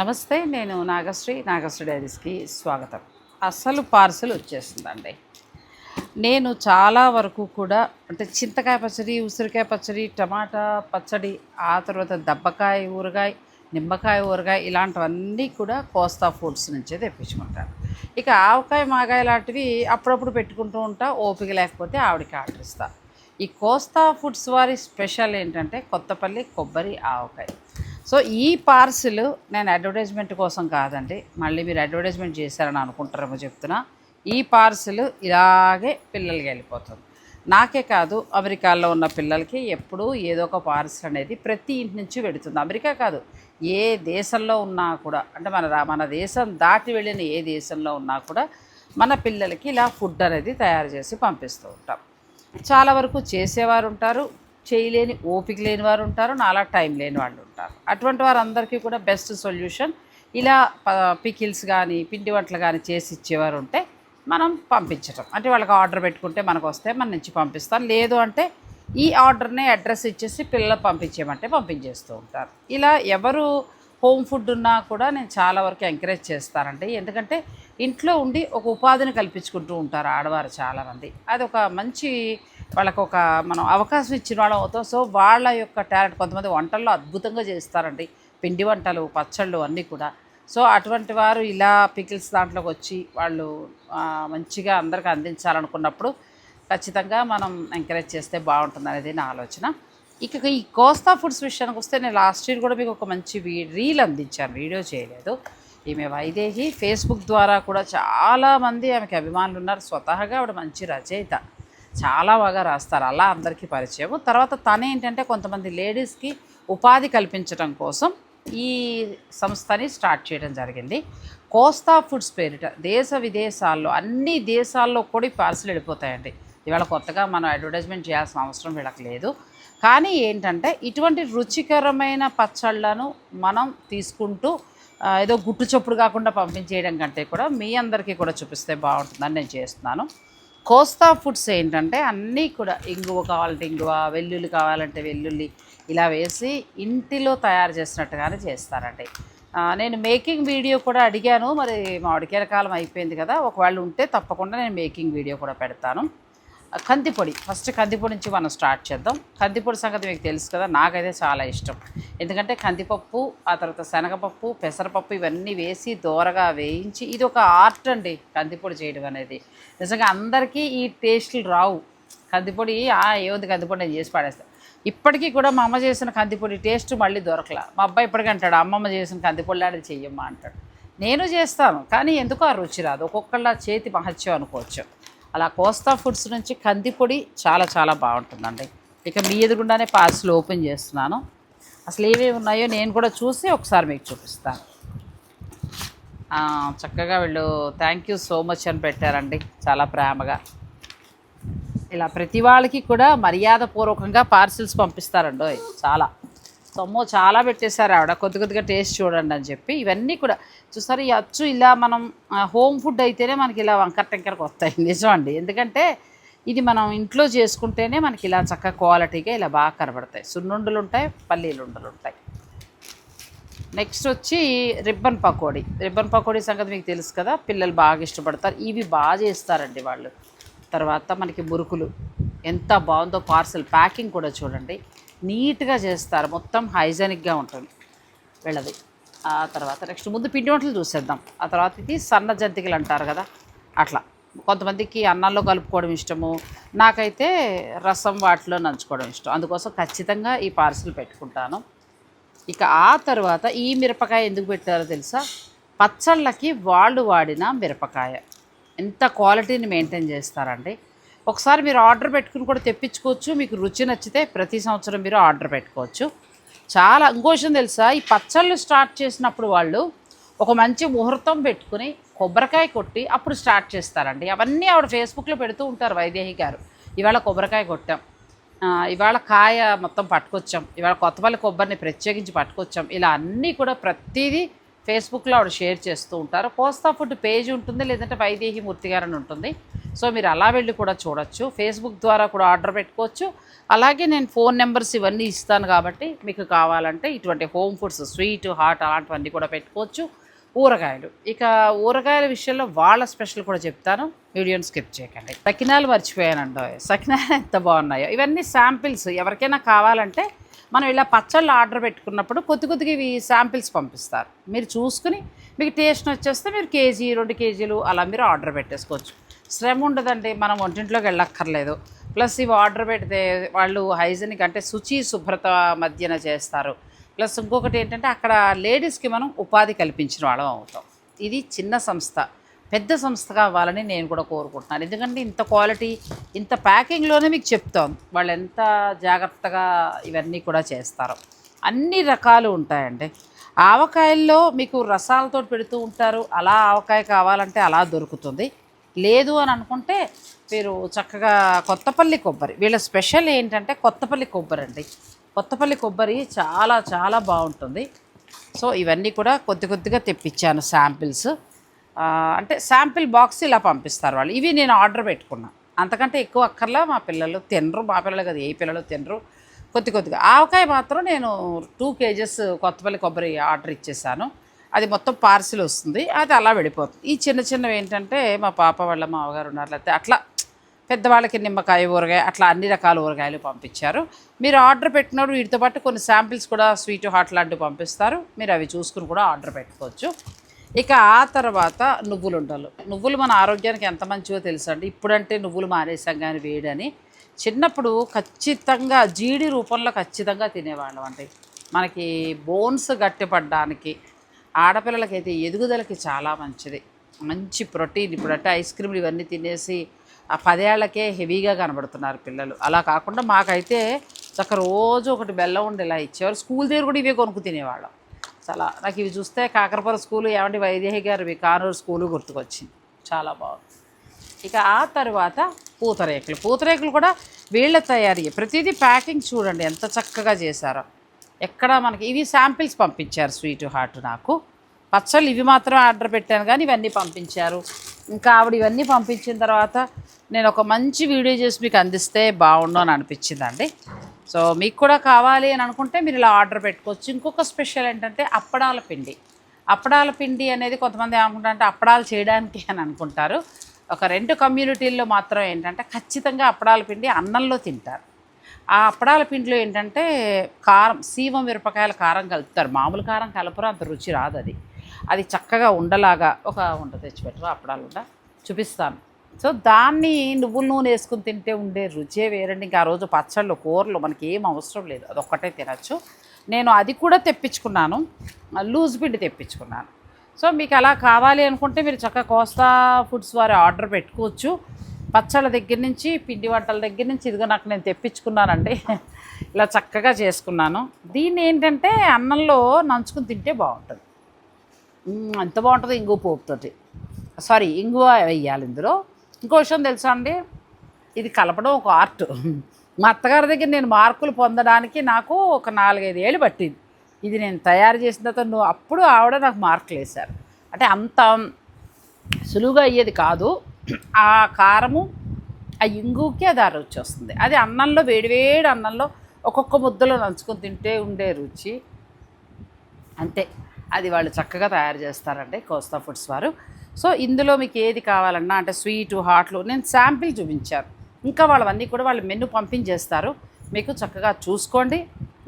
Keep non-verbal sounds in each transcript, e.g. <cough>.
నమస్తే నేను నాగశ్రీ నాగశ్రీ డైరీస్కి స్వాగతం. అసలు పార్సల్ వచ్చేసిందండి నేను చాలా వరకు కూడా అంటే చింతకాయ పచ్చడి ఉసిరికాయ పచ్చడి టమాటా పచ్చడి ఆ తర్వాత దబ్బకాయ ఊరగాయ నిమ్మకాయ ఊరగాయ ఇలాంటివన్నీ కూడా కోస్తా ఫుడ్స్ నుంచే తెప్పించుకుంటాను. ఇక ఆవకాయ మాగాయ లాంటివి అప్పుడప్పుడు పెట్టుకుంటూ ఉంటా ఓపిక లేకపోతే ఆవిడకి ఆర్డర్ ఇస్తా. ఈ కోస్తా ఫుడ్స్ వారి స్పెషల్ ఏంటంటే కొత్తపల్లి కొబ్బరి ఆవకాయ. సో ఈ పార్సిల్ నేను అడ్వర్టైజ్మెంట్ కోసం కాదండి. మళ్ళీ మీరు అడ్వర్టైజ్మెంట్ చేశారని అనుకుంటారేమో చెప్తున్నా. ఈ పార్సిల్ ఇలాగే పిల్లలకి వెళ్ళిపోతుంది. నాకే కాదు అమెరికాలో ఉన్న పిల్లలకి ఎప్పుడూ ఏదో ఒక పార్సిల్ అనేది ప్రతి ఇంటి నుంచి పెడుతుంది అమెరికా కాదు ఏ దేశంలో ఉన్నా కూడా అంటే మన రా- మన దేశం దాటి వెళ్ళిన ఏ దేశంలో ఉన్నా కూడా మన పిల్లలకి ఇలా ఫుడ్ అనేది తయారు చేసి పంపిస్తూ ఉంటాం. చాలా వరకు చేసేవారు ఉంటారు చేయలేని ఓపిక లేని వారు ఉంటారు నాలా టైం లేని వాళ్ళు ఉంటారు. అటువంటి వారందరికీ కూడా బెస్ట్ సొల్యూషన్. ఇలా పికిల్స్ కానీ పిండి వంటలు కానీ చేసి ఇచ్చేవారు ఉంటే మనం పంపించటం. అంటే వాళ్ళకి ఆర్డర్ పెట్టుకుంటే మనకు వస్తే మన నుంచి పంపిస్తాం. లేదు అంటే ఈ ఆర్డర్ని అడ్రస్ ఇచ్చేసి పిల్లలు పంపించేయమంటే పంపించేస్తూ ఉంటారు. ఇలా ఎవరు హోమ్ ఫుడ్ ఉన్నా కూడా నేను చాలా వరకు ఎంకరేజ్ చేస్తానండి. ఎందుకంటే ఇంట్లో ఉండి ఒక ఉపాధిని కల్పించుకుంటూ ఉంటారు ఆడవారు చాలామంది అది ఒక మంచి వాళ్ళకు ఒక మనం అవకాశం ఇచ్చిన వాళ్ళం అవుతాం. సో వాళ్ళ యొక్క టాలెంట్ కొంతమంది వంటల్లో అద్భుతంగా చేస్తారండి. పిండి వంటలు పచ్చళ్ళు అన్నీ కూడా. సో అటువంటి వారు ఇలా పికిల్స్ దాంట్లోకి వచ్చి వాళ్ళు మంచిగా అందరికీ అందించాలనుకున్నప్పుడు ఖచ్చితంగా మనం ఎంకరేజ్ చేస్తే బాగుంటుంది అనేది నా ఆలోచన. ఇక ఈ కోస్తా ఫుడ్స్ విషయానికి వస్తే నేను లాస్ట్ ఇయర్ కూడా మీకు ఒక మంచి రీల్ అందించాను. వీడియో చేయలేదు. ఈమె వైదేహి ఫేస్బుక్ ద్వారా కూడా చాలామంది ఆమెకి అభిమానులు ఉన్నారు. స్వతహాగా ఆవిడ మంచి రచయిత. చాలా బాగా రాస్తారు. అలా అందరికీ పరిచయం తర్వాత తనేంటంటే కొంతమంది లేడీస్కి ఉపాధి కల్పించడం కోసం ఈ సంస్థని స్టార్ట్ చేయడం జరిగింది. కోస్తా ఫుడ్స్ పేరిట దేశ విదేశాల్లో అన్ని దేశాల్లో కూడా ఈ పార్సల్ వెళ్ళిపోతాయండి. ఇవాళ కొత్తగా మనం అడ్వర్టైజ్మెంట్ చేయాల్సిన అవసరం వీళ్ళకి లేదు. కానీ ఏంటంటే ఇటువంటి రుచికరమైన పచ్చళ్ళను మనం తీసుకుంటూ ఏదో గుట్టు చప్పుడు కాకుండా పంపించేయడం కంటే కూడా మీ అందరికీ కూడా చూపిస్తే బాగుంటుందని నేను చేస్తున్నాను. కోస్తా ఫుడ్స్ ఏంటంటే అన్నీ కూడా ఇంగువ కావాలంటే ఇంగువ వెల్లుల్లి కావాలంటే వెల్లుల్లి ఇలా వేసి ఇంటిలో తయారు చేసినట్టుగానే చేస్తారండి. నేను మేకింగ్ వీడియో కూడా అడిగాను మరి మామిడికాయల కాలం అయిపోయింది కదా ఒకవేళ ఉంటే తప్పకుండా నేను మేకింగ్ వీడియో కూడా పెడతాను. కందిపొడి. ఫస్ట్ కందిపొడి నుంచి మనం స్టార్ట్ చేద్దాం. కందిపొడి సంగతి మీకు తెలుసు కదా నాకైతే చాలా ఇష్టం. ఎందుకంటే కందిపప్పు ఆ తర్వాత శనగపప్పు పెసరపప్పు ఇవన్నీ వేసి దోరగా వేయించి ఇది ఒక ఆర్ట్ అండి కందిపొడి చేయడం అనేది. నిజంగా అందరికీ ఈ టేస్ట్లు రావు. కందిపొడి ఆ ఏముంది కందిపొడి నేను చేసి పాడేస్తాను ఇప్పటికీ కూడా మా అమ్మ చేసిన కందిపొడి టేస్ట్ మళ్ళీ దొరకలా. మా అబ్బాయి ఇప్పటికీ అంటాడు అమ్మమ్మ చేసిన కందిపొడి లాంటిది చెయ్యమ్మా అంటాడు. నేను చేస్తాను కానీ ఎందుకో ఆ రుచి రాదు. ఒక్కొక్కళ్ళ చేతి మహత్యం అనుకోవచ్చు. అలా కోస్తా ఫుడ్స్ నుంచి కందిపొడి చాలా చాలా బాగుంటుందండి. ఇక మీ ఎదురుగుండానే పార్సల్ ఓపెన్ చేస్తున్నాను. అసలు ఏమేమి ఉన్నాయో నేను కూడా చూసి ఒకసారి మీకు చూపిస్తాను. చక్కగా వీళ్ళు థ్యాంక్ యూ సో మచ్ అని పెట్టారండి చాలా ప్రేమగా. ఇలా ప్రతి వాళ్ళకి కూడా మర్యాదపూర్వకంగా పార్సిల్స్ పంపిస్తారండి చాలా. సొమ్ము చాలా పెట్టేశారు ఆవిడ. కొద్ది కొద్దిగా టేస్ట్ చూడండి అని చెప్పి. ఇవన్నీ కూడా చూసారు ఈ అచ్చు ఇలా మనం హోమ్ ఫుడ్ అయితేనే మనకి ఇలా వంకర టెంకరకు వస్తాయి. <laughs> నిజం అండి. ఎందుకంటే ఇది మనం ఇంట్లో చేసుకుంటేనే మనకి ఇలా చక్కగా క్వాలిటీగా ఇలా బాగా కనబడతాయి. సున్నుండలు ఉంటాయి పల్లీలుండలు ఉంటాయి. నెక్స్ట్ వచ్చి రిబ్బన్ పకోడీ. రిబ్బన్ పకోడీ సంగతి మీకు తెలుసు కదా పిల్లలు బాగా ఇష్టపడతారు. ఇవి బాగా చేస్తారండి వాళ్ళు. తర్వాత మనకి మురుకులు. ఎంత బాగుందో పార్సల్ ప్యాకింగ్ కూడా చూడండి. నీట్గా చేస్తారు. మొత్తం హైజెనిక్గా ఉంటుంది వెళ్ళది. ఆ తర్వాత నెక్స్ట్ ముందు పిండి వంటలు చూసేద్దాం. ఆ తర్వాత ఇది సన్న జంతికలు అంటారు కదా అట్లా. కొంతమందికి అన్నంలో కలుపుకోవడం ఇష్టము నాకైతే రసం వాటిలో నంచుకోవడం ఇష్టం. అందుకోసం ఖచ్చితంగా ఈ పార్సిల్ పెట్టుకుంటాను. ఇక ఆ తర్వాత ఈ మిరపకాయ ఎందుకు పెట్టారో తెలుసా? పచ్చళ్ళకి వాళ్ళు వాడిన మిరపకాయ. ఎంత క్వాలిటీని మెయింటైన్ చేస్తారండి ఒకసారి మీరు ఆర్డర్ పెట్టుకుని కూడా తెప్పించుకోవచ్చు. మీకు రుచి నచ్చితే ప్రతి సంవత్సరం మీరు ఆర్డర్ పెట్టుకోవచ్చు. చాలా ఇంకో విషయం తెలుసా? ఈ పచ్చళ్ళు స్టార్ట్ చేసినప్పుడు వాళ్ళు ఒక మంచి ముహూర్తం పెట్టుకుని కొబ్బరికాయ కొట్టి అప్పుడు స్టార్ట్ చేస్తారండి. అవన్నీ ఆవిడ ఫేస్బుక్లో పెడుతూ ఉంటారు వైదేహి గారు. ఇవాళ కొబ్బరికాయ కొట్టాం. ఇవాళ కాయ మొత్తం పట్టుకొచ్చాం. ఇవాళ కొత్తపల్లి కొబ్బరిని ప్రత్యేకించి పట్టుకొచ్చాం. ఇలా అన్నీ కూడా ప్రతిదీ ఫేస్బుక్లో ఆవిడ షేర్ చేస్తూ ఉంటారు. కోస్తా ఫుడ్ పేజ్ ఉంటుంది లేదంటే వైదేహి మూర్తి గారు అని ఉంటుంది. సో మీరు అలా వెళ్ళి కూడా చూడొచ్చు. ఫేస్బుక్ ద్వారా కూడా ఆర్డర్ పెట్టుకోవచ్చు. అలాగే నేను ఫోన్ నెంబర్స్ ఇవన్నీ ఇస్తాను కాబట్టి మీకు కావాలంటే ఇటువంటి హోమ్ ఫుడ్స్ స్వీట్ హాట్ అలాంటివన్నీ కూడా పెట్టుకోవచ్చు. ఊరగాయలు. ఇక ఊరగాయల విషయంలో వాళ్ళ స్పెషల్ కూడా చెప్తాను. వీడియోని స్కిప్ చేయకండి. సకినాలు మర్చిపోయానండి సకినాలు ఎంత బాగున్నాయో. ఇవన్నీ శాంపిల్స్ ఎవరికైనా కావాలంటే మనం ఇలా పచ్చళ్ళు ఆర్డర్ పెట్టుకున్నప్పుడు కొద్ది కొద్దిగా ఇవి శాంపిల్స్ పంపిస్తారు. మీరు చూసుకుని మీకు టేస్ట్ వచ్చేస్తే మీరు కేజీ రెండు కేజీలు అలా మీరు ఆర్డర్ పెట్టేసుకోవచ్చు. శ్రమ ఉండదండి మనం వంటింట్లోకి వెళ్ళక్కర్లేదు. ప్లస్ ఇవి ఆర్డర్ పెడితే వాళ్ళు హైజీనిక్ అంటే శుచి శుభ్రత మధ్యన చేస్తారు. ప్లస్ ఇంకొకటి ఏంటంటే అక్కడ లేడీస్కి మనం ఉపాధి కల్పించిన వాళ్ళం అవుతాం. ఇది చిన్న సంస్థ. పెద్ద సంస్థగా అవ్వాలని నేను కూడా కోరుకుంటున్నాను. ఎందుకంటే ఇంత క్వాలిటీ ఇంత ప్యాకింగ్లోనే మీకు చెప్తాం. వాళ్ళు ఎంత జాగ్రత్తగా ఇవన్నీ కూడా చేస్తారు. అన్ని రకాలు ఉంటాయండి. ఆవకాయల్లో మీకు రసాలతో పెడుతూ ఉంటారు. అలా ఆవకాయ కావాలంటే అలా దొరుకుతుంది. లేదు అని అనుకుంటే మీరు చక్కగా కొత్తపల్లి కొబ్బరి వీళ్ళ స్పెషల్ ఏంటంటే కొత్తపల్లి కొబ్బరి అండి. కొత్తపల్లి కొబ్బరి చాలా చాలా బాగుంటుంది. సో ఇవన్నీ కూడా కొద్ది కొద్దిగా తెప్పించాను శాంపిల్స్. అంటే శాంపిల్ బాక్స్ ఇలా పంపిస్తారు వాళ్ళు. ఇవి నేను ఆర్డర్ పెట్టుకున్నా. అంతకంటే ఎక్కువ అక్కర్లా మా పిల్లలు తినరు మా పిల్లలు కదా ఏ పిల్లలు తినరు. కొద్ది కొద్దిగా. ఆవకాయ మాత్రం నేను టూ కేజెస్ కొత్తపల్లి కొబ్బరి ఆర్డర్ ఇచ్చేసాను. అది మొత్తం పార్సిల్ వస్తుంది. అది అలా వెళ్ళిపోతుంది. ఈ చిన్న చిన్నవి ఏంటంటే మా పాప వాళ్ళ మామగారు ఉన్నారు. లేకపోతే అట్లా పెద్దవాళ్ళకి నిమ్మకాయ ఊరగాయ అట్లా అన్ని రకాల ఊరగాయలు పంపించారు. మీరు ఆర్డర్ పెట్టినప్పుడు వీటితో పాటు కొన్ని శాంపిల్స్ కూడా స్వీట్ హాట్ లాంటివి పంపిస్తారు. మీరు అవి చూసుకుని కూడా ఆర్డర్ పెట్టుకోవచ్చు. ఇక ఆ తర్వాత నువ్వులు ఉండలు. నువ్వులు మన ఆరోగ్యానికి ఎంత మంచివో తెలుసు అండి ఇప్పుడంటే నువ్వులు మానేసాం కానీ వేడని. చిన్నప్పుడు ఖచ్చితంగా జీడి రూపంలో ఖచ్చితంగా తినేవాళ్ళం అండి. మనకి బోన్స్ గట్టిపడడానికి ఆడపిల్లలకైతే ఎదుగుదలకి చాలా మంచిది. మంచి ప్రోటీన్ ఇప్పుడంటే ఐస్ క్రీమ్లు ఇవన్నీ తినేసి ఆ పదేళ్ళకే హెవీగా కనబడుతున్నారు పిల్లలు. అలా కాకుండా మాకైతే చక్క రోజు ఒకటి బెల్లం ఉండి ఇలా ఇచ్చేవారు. స్కూల్ దగ్గర కూడా ఇవే కొనుక్కు తినేవాళ్ళం. చాలా నాకు ఇవి చూస్తే కాకరపుర స్కూలు ఏమంటే వైదేహి గారు కానూరు స్కూలు గుర్తుకొచ్చింది. చాలా బాగుంది. ఇక ఆ తర్వాత పూతరేకులు. పూతరేకులు కూడా వీళ్ళ తయారీ. ప్రతిదీ ప్యాకింగ్ చూడండి ఎంత చక్కగా చేశారో. ఎక్కడ మనకి ఇవి శాంపిల్స్ పంపించారు స్వీట్ హార్ట్ నాకు. పచ్చళ్ళు ఇవి మాత్రమే ఆర్డర్ పెట్టాను కానీ ఇవన్నీ పంపించారు. ఇంకా ఆవిడ ఇవన్నీ పంపించిన తర్వాత నేను ఒక మంచి వీడియో చేసి మీకు అందిస్తే బాగుండు అని అనిపించిందండి. సో మీకు కూడా కావాలి అని అనుకుంటే మీరు ఇలా ఆర్డర్ పెట్టుకోవచ్చు. ఇంకొక స్పెషల్ ఏంటంటే అప్పడాల పిండి. అప్పడాల పిండి అనేది కొంతమంది ఏమనుకుంటారంటే అప్పడాలు చేయడానికి అని అనుకుంటారు. ఒక రెండు కమ్యూనిటీల్లో మాత్రం ఏంటంటే ఖచ్చితంగా అప్పడాల పిండి అన్నంలో తింటారు. ఆ అప్పడాల పిండిలో ఏంటంటే కారం సీమ మిరపకాయల కారం కలుపుతారు. మామూలు కారం కలపరు అంత రుచి రాదు అది. అది చక్కగా ఉండలాగా ఒక ఉండ తెచ్చిపెట్టరు అప్పడాలు ఉండ. చూపిస్తాను. సో దాన్ని నువ్వుల నూనె వేసుకుని తింటే ఉండే రుచే వేరండి. ఇంకా ఆ రోజు పచ్చళ్ళు కూరలు మనకి ఏం అవసరం లేదు. అదొక్కటే తినచ్చు. నేను అది కూడా తెప్పించుకున్నాను. లూజ్ పిండి తెప్పించుకున్నాను. సో మీకు అలా కావాలి అనుకుంటే మీరు చక్కగా కోస్తా ఫుడ్స్ వారి ఆర్డర్ పెట్టుకోవచ్చు. పచ్చళ్ళ దగ్గర నుంచి పిండి వంటల దగ్గర నుంచి ఇదిగో నాకు నేను తెప్పించుకున్నానండి. ఇలా చక్కగా చేసుకున్నాను. దీన్ని ఏంటంటే అన్నంలో నంచుకుని తింటే బాగుంటుంది. ఎంత బాగుంటుంది ఇంగువ పోపుతోటి. సారీ ఇంగువ వేయాలి ఇందులో. ఇంకో విషయం తెలుసా అండి? ఇది కలపడం ఒక ఆర్ట్. మా అత్తగారి దగ్గర నేను మార్కులు పొందడానికి నాకు ఒక నాలుగైదు ఏళ్ళు పట్టింది. ఇది నేను తయారు చేసిన తర్వాత నువ్వు అప్పుడు ఆవిడ నాకు మార్కులు వేశారు. అంటే అంత సులువుగా అయ్యేది కాదు. ఆ కారము ఆ ఇంగుకి అది ఆ రుచి వస్తుంది. అది అన్నంలో వేడివేడి అన్నంలో ఒక్కొక్క ముద్దలో నంచుకొని తింటే ఉండే రుచి. అంతే. అది వాళ్ళు చక్కగా తయారు చేస్తారండి కోస్తా ఫుడ్స్ వారు. సో ఇందులో మీకు ఏది కావాలన్నా అంటే స్వీటు హాట్లు నేను శాంపిల్ చూపించాను. ఇంకా వాళ్ళవన్నీ కూడా వాళ్ళు మెను పంపించేస్తారు. మీకు చక్కగా చూసుకోండి.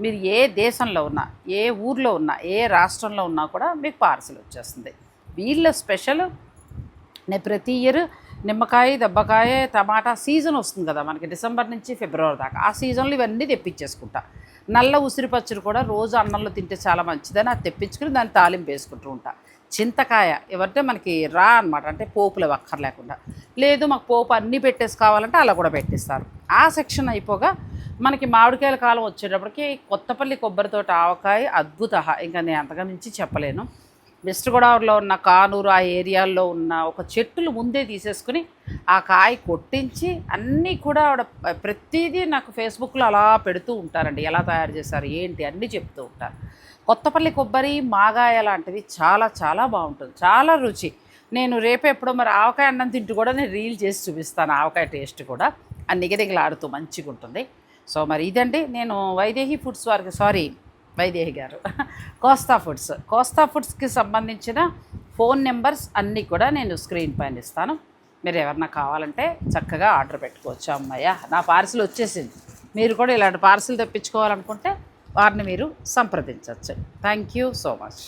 మీరు ఏ దేశంలో ఉన్నా ఏ ఊర్లో ఉన్నా ఏ రాష్ట్రంలో ఉన్నా కూడా మీకు పార్సల్ వచ్చేస్తుంది. వీళ్ళ స్పెషల్ నేను ప్రతి ఇయర్ నిమ్మకాయ దెబ్బకాయ టమాటా సీజన్ వస్తుంది కదా మనకి డిసెంబర్ నుంచి ఫిబ్రవరి దాకా. ఆ సీజన్లో ఇవన్నీ తెప్పించేసుకుంటా. నల్ల ఉసిరి పచ్చడి కూడా రోజు అన్నంలో తింటే చాలా మంచిదని అది తెప్పించుకుని దాన్ని తాలింపు వేసుకుంటూ ఉంటా. చింతకాయ ఎవరంటే మనకి రా అనమాట అంటే పోపులు అక్కర్లేకుండా. లేదు మాకు పోపు అన్నీ పెట్టేసి కావాలంటే అలా కూడా పెట్టిస్తారు. ఆ సెక్షన్ అయిపోగా మనకి మామిడికాయల కాలం వచ్చేటప్పటికి కొత్తపల్లి కొబ్బరితోటి ఆవకాయ అద్భుత ఇంకా నేను అంతగా మించి చెప్పలేను. వెస్ట్ గోదావరిలో ఉన్న కానూరు ఆ ఏరియాల్లో ఉన్న ఒక చెట్టులు ముందే తీసేసుకుని ఆ కాయ కొట్టించి అన్నీ కూడా ఆవిడ ప్రతిదీ నాకు ఫేస్బుక్లో అలా పెడుతూ ఉంటారండి. ఎలా తయారు చేశారు ఏంటి అన్నీ చెప్తూ ఉంటారు. కొత్తపల్లి కొబ్బరి మాగాయ లాంటివి చాలా చాలా బాగుంటుంది. చాలా రుచి. నేను రేపు ఎప్పుడో మరి ఆవకాయ అన్నం తింటూ కూడా నేను రీల్ చేసి చూపిస్తాను ఆవకాయ టేస్ట్ కూడా. ఆ నిగనిగలాడుతూ మంచిగా ఉంటుంది సో మరి ఇదండి. నేను వైదేహి ఫుడ్స్ వారికి సారీ వైదేహి గారు. కోస్తా ఫుడ్స్. కోస్తా ఫుడ్స్కి సంబంధించిన ఫోన్ నెంబర్స్ అన్నీ కూడా నేను స్క్రీన్ పైన ఇస్తాను. మీరు ఎవరన్నా కావాలంటే చక్కగా ఆర్డర్ పెట్టుకోవచ్చు. అమ్మయ్య నా పార్సిల్ వచ్చేసింది. మీరు కూడా ఇలాంటి పార్సిల్ తెప్పించుకోవాలనుకుంటే వారిని మీరు సంప్రదించవచ్చు. Thank you so much